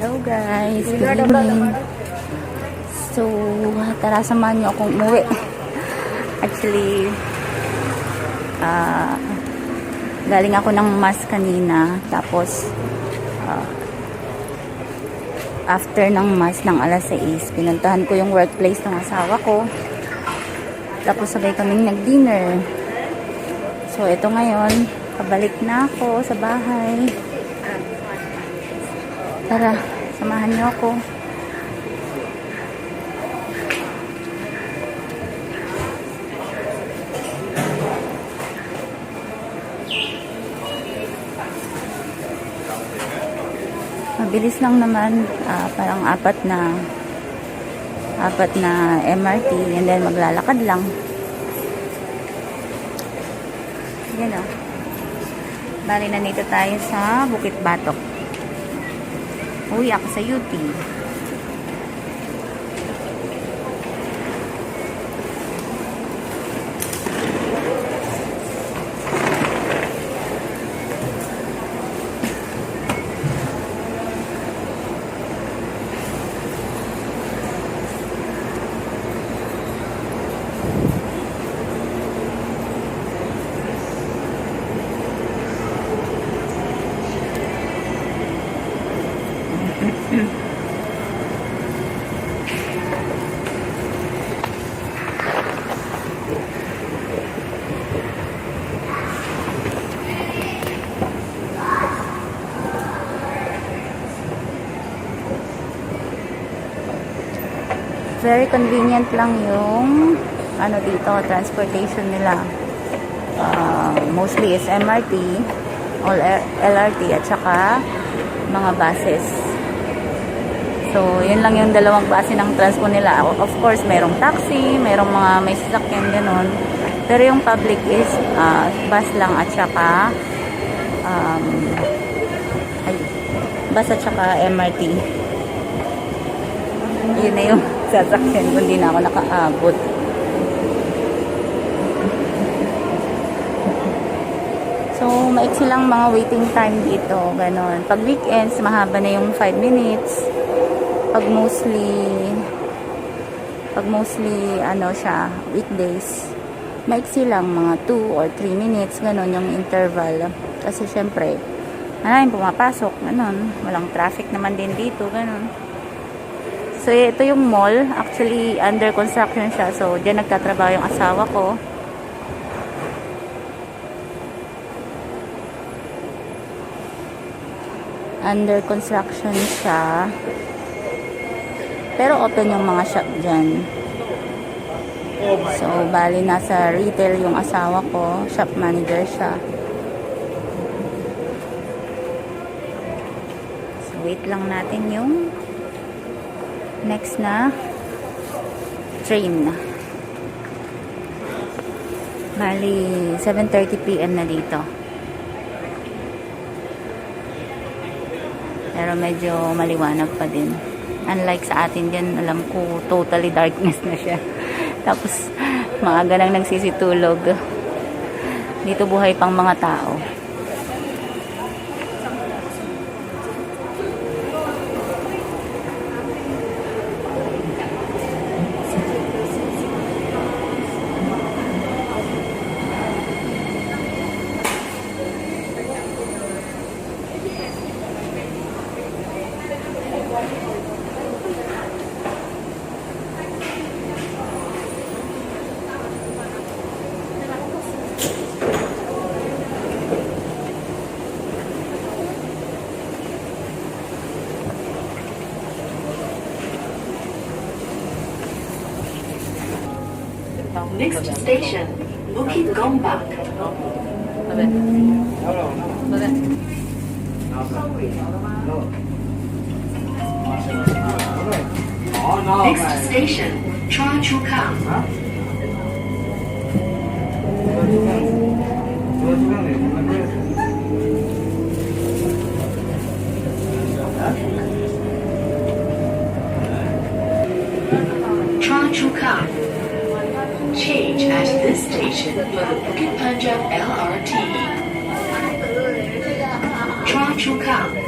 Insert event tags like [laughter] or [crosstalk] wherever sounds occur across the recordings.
Hello guys, good evening. So, tara samahan niyo akong umuwi. [laughs] Actually, ah, galing ako ng mass kanina. Tapos, ah, after ng mass ng alas 6, pinuntahan ko yung workplace ng asawa ko. Tapos sabay kaming nag-dinner. So, ito ngayon, pabalik na ako sa bahay. Tara, samahan niyo ako. Mabilis lang naman, ah, parang apat na apat na MRT and then maglalakad lang. Yan o. Bali na nito tayo sa Bukit Batok. Uwi ako sa UP. Very convenient lang yung ano dito, transportation nila. Ah, mostly is MRT, all LRT at saka mga buses. So, yun lang yung dalawang base ng transpo nila. Of course, merong taxi, merong mga may sasakyan, ganun. Pero yung public is ah, bus lang at saka um, ay, bus at saka MRT. Yun na yung sasakyan kung di na ako nakaabot. So, maiksi lang mga waiting time dito. Ganon. Pag weekends, mahaba na yung 5 minutes. Pag mostly, pag mostly, ano siya, weekdays, maiksi lang mga 2 or 3 minutes. Ganon yung interval. Kasi syempre, maraming pumapasok. Ganon. Walang traffic naman din dito. Ganon. So, ito yung mall. Actually, under construction siya. So, dyan nagtatrabaho yung asawa ko. Under construction siya. Pero open yung mga shop dyan. So, bali nasa retail yung asawa ko. Shop manager siya. So, wait lang natin yung next na train. Bali, 7.30pm na dito. Pero medyo maliwanag pa din. Unlike sa atin dyan, alam ko, totally darkness na siya. [laughs] Tapos, maaga nang nagsisitulog. Dito buhay pang mga tao. Next station, Bukit Gombak. Next station, Chua Chu Kang. Chua Chu Kang. Change at this station for the Bukit Panjang LRT. Chua Chu Kang.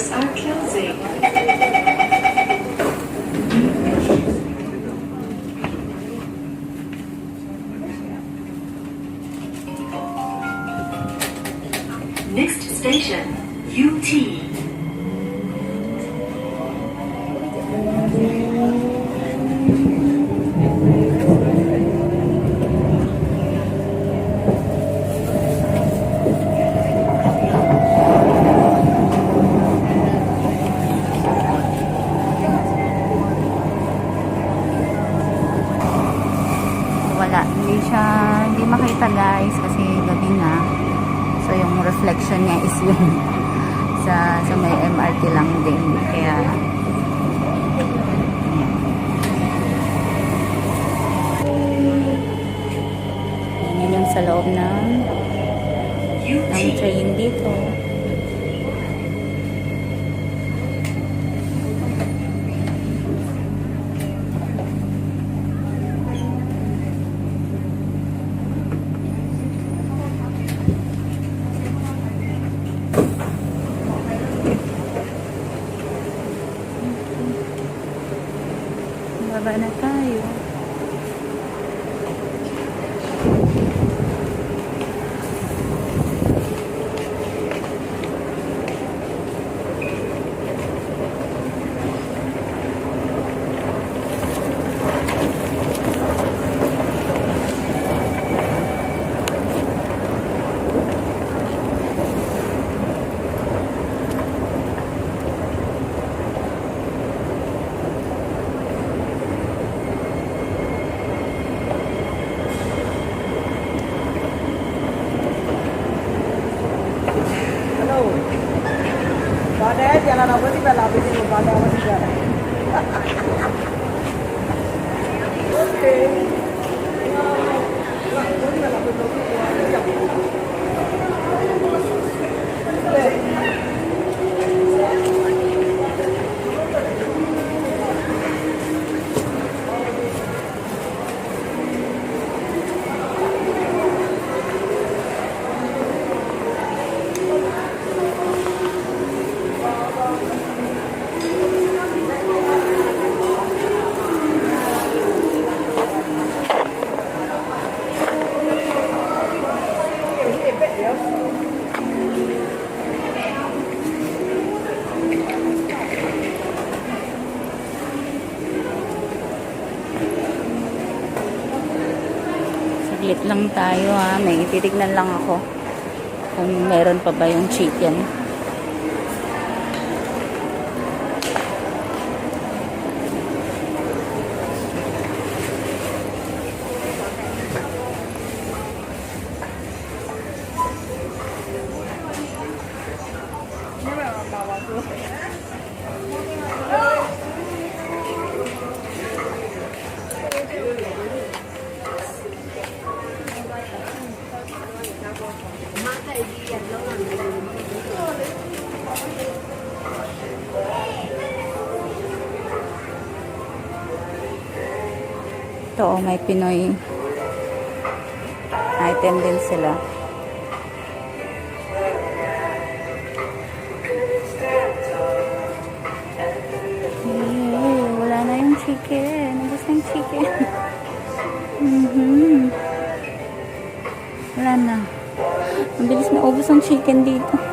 Cyrus our Kelsey. Ng UT. train dito. Lang tayo ha. May titignan lang ako kung meron pa ba yung chicken. Ito, oh, may Pinoy item din sila. Wala na yung chicken. Nabos na chicken. [laughs] mhm Wala na. Ang bilis na ubos ang chicken dito.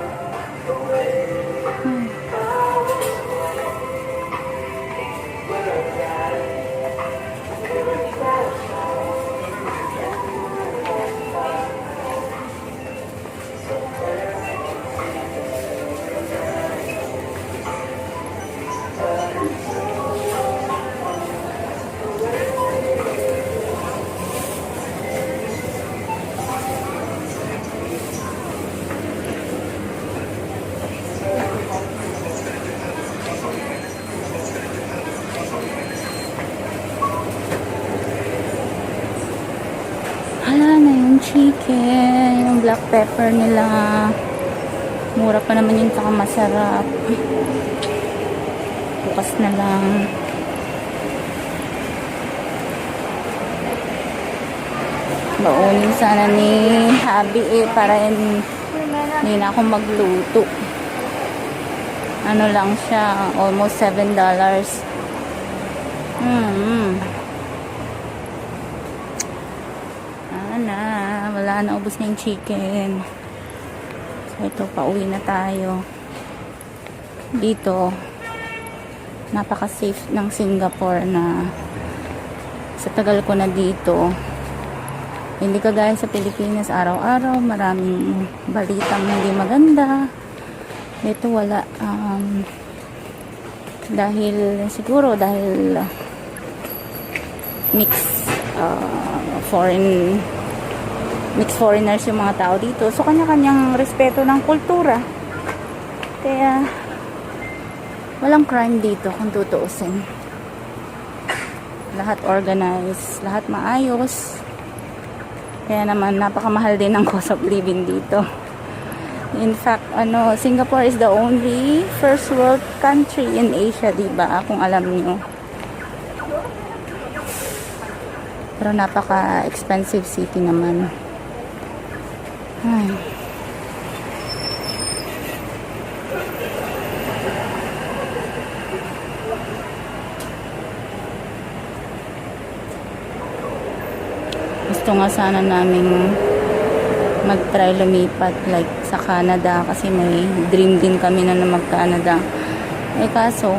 Chicken, yung black pepper nila. Mura pa naman yun, saka masarap. Bukas na lang. Baunin sana ni Habi eh, para in, hindi na ako magluto. Ano lang siya, almost $7. Hmm. Ano na, wala na, ubos na yung chicken. So, ito, pauwi na tayo. Dito, napaka-safe ng Singapore na sa tagal ko na dito, hindi kagaya sa Pilipinas, araw-araw, maraming balitang hindi maganda. Dito wala. Um, dahil, siguro, dahil mix uh, foreign mix foreigners yung mga tao dito. So, kanya-kanyang respeto ng kultura. Kaya, walang crime dito kung tutuusin. Lahat organized, lahat maayos. Kaya naman, napakamahal din ang cost of living dito. In fact, ano, Singapore is the only first world country in Asia, di ba? Kung alam niyo. Pero napaka-expensive city naman. Ay. Gusto nga sana namin mag-try lumipat like sa Canada kasi may dream din kami na na mag-Canada. Eh kaso,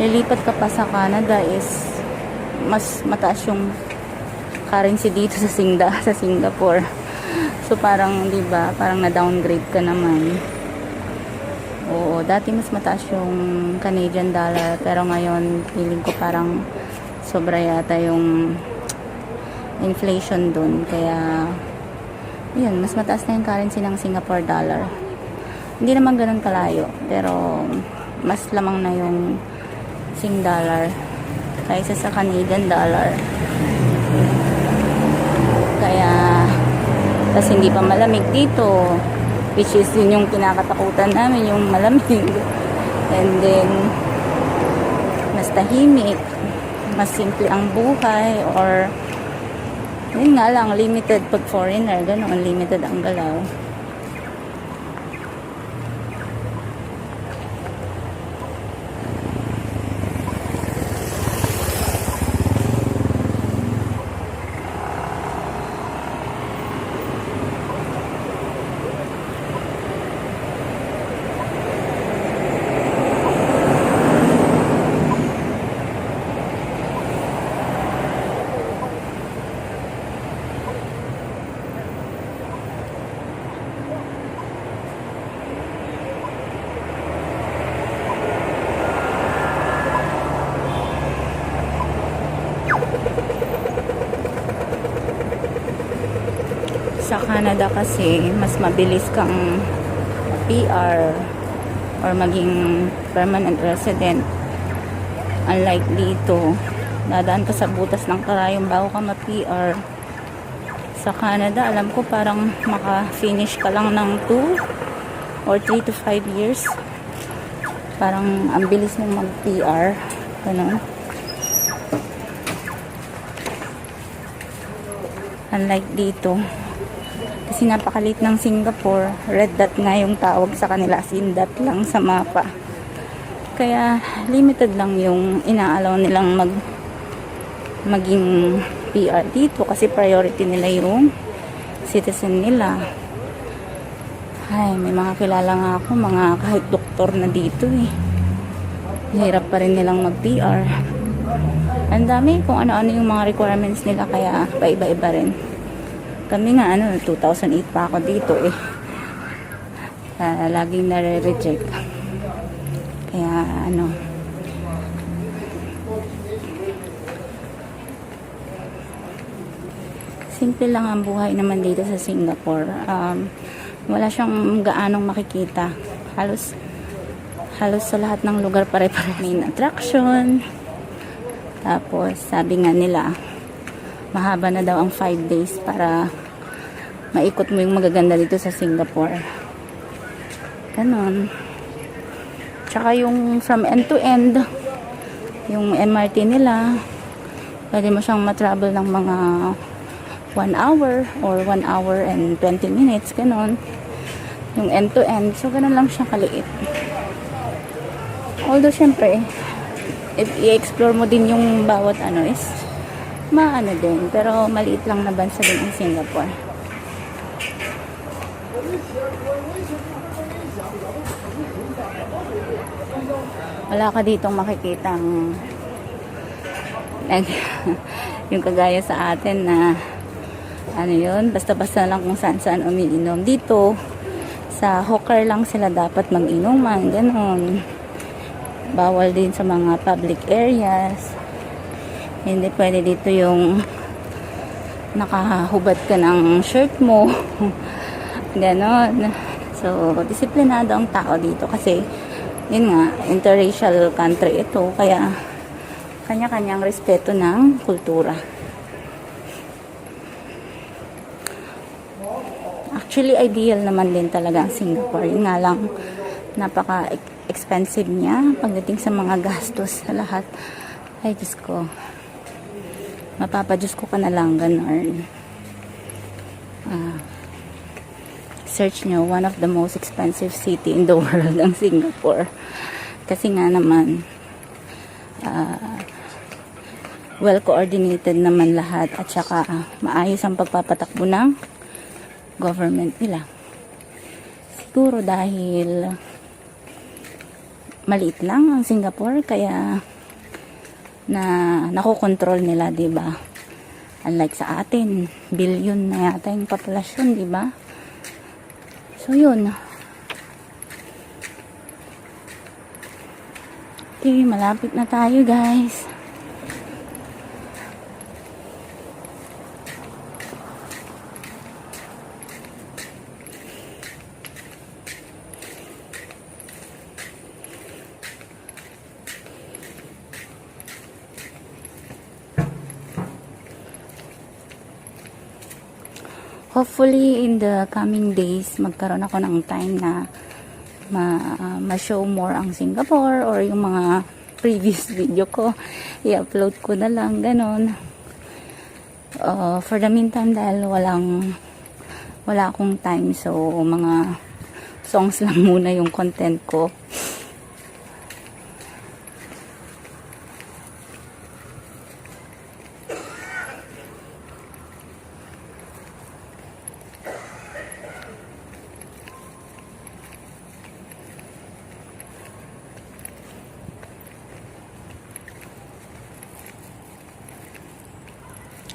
lilipat ka pa sa Canada is mas mataas yung currency dito sa Singda [laughs] sa Singapore. So parang 'di ba, parang na-downgrade ka naman. Oo, dati mas mataas yung Canadian dollar pero ngayon feeling ko parang sobra yata yung inflation dun kaya yun, mas mataas na yung currency ng Singapore dollar. Hindi naman ganun kalayo pero mas lamang na yung Sing dollar kaysa sa Canadian dollar. Kaya tas hindi pa malamig dito which is yun yung kinakatakutan namin yung malamig. [laughs] And then mas tahimik mas simple ang buhay or yun nga lang limited pag foreigner gano'n limited ang galaw sa Canada kasi mas mabilis kang PR or maging permanent resident. Unlike dito dadaan ka sa butas ng karayong bago ka ma-PR sa Canada alam ko parang maka-finish ka lang ng 2 or 3 to 5 years. Parang ang bilis mong mag-PR ganun. Unlike dito kasi napakalit ng Singapore. Red dot nga yung tawag sa kanila. Sin dot lang sa mapa. Kaya limited lang yung inaalaw nilang mag maging PR dito kasi priority nila yung citizen nila. Ay, may mga kilala nga ako, mga kahit doktor na dito eh. Hirap pa rin nilang mag-PR. Ang dami kung ano-ano yung mga requirements nila kaya paiba-iba rin. Kami nga, ano, 2008 pa ako dito eh. Uh, laging nare-reject. Kaya, ano, simple lang ang buhay naman dito sa Singapore. Um, wala siyang gaanong makikita. Halos, halos sa lahat ng lugar pare-pare main attraction. Tapos, sabi nga nila, mahaba na daw ang 5 days para maikot mo yung magaganda dito sa Singapore. Ganon. Tsaka yung from end to end, yung MRT nila, pwede mo siyang matravel ng mga 1 hour or 1 hour and 20 minutes, ganon. Yung end to end, so ganon lang siya kaliit. Although, syempre, if i-explore mo din yung bawat ano is maano din. Pero maliit lang na bansa din ang Singapore. Wala ka ditong makikitang nag, [laughs] yung kagaya sa atin na ano yun, basta-basta lang kung saan-saan umiinom. Dito, sa hawker lang sila dapat mag-inuman, ganon bawal din sa mga public areas. Hindi pwede dito yung nakahubad ka ng shirt mo [laughs] ganon so disiplinado ang tao dito kasi yun nga interracial country ito kaya kanya-kanyang respeto ng kultura Actually, ideal naman din talaga ang Singapore. Yun nga lang, napaka expensive niya pagdating sa mga gastos sa lahat. Ay, Diyos ko. Mapapadiyos ko ka na lang, ganun. Ah, search nyo, one of the most expensive city in the [laughs] world ang Singapore. Kasi nga naman, ah, well coordinated naman lahat at saka maayos ang pagpapatakbo ng government nila. Siguro dahil maliit lang ang Singapore kaya na nakokontrol nila, 'di ba? Unlike sa atin, billion na yata yung populasyon, 'di ba? So 'yun. Okay, malapit na tayo, guys. Hopefully in the coming days magkaroon ako ng time na ma, uh, ma-show more ang Singapore or yung mga [laughs] previous video ko. I-upload ko na lang ganon uh, for the meantime dahil walang wala akong time so mga songs [laughs] lang muna yung content ko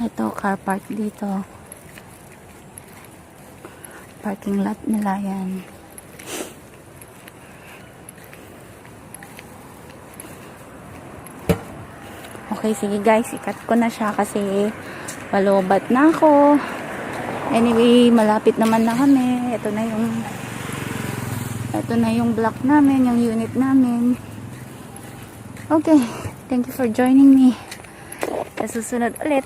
Ito, car park dito. Parking lot nila yan. Okay, sige guys, ikat ko na siya kasi palobat na ako. Anyway, malapit naman na kami. Ito na yung ito na yung block namin, yung unit namin. Okay, thank you for joining me. Sa susunod ulit.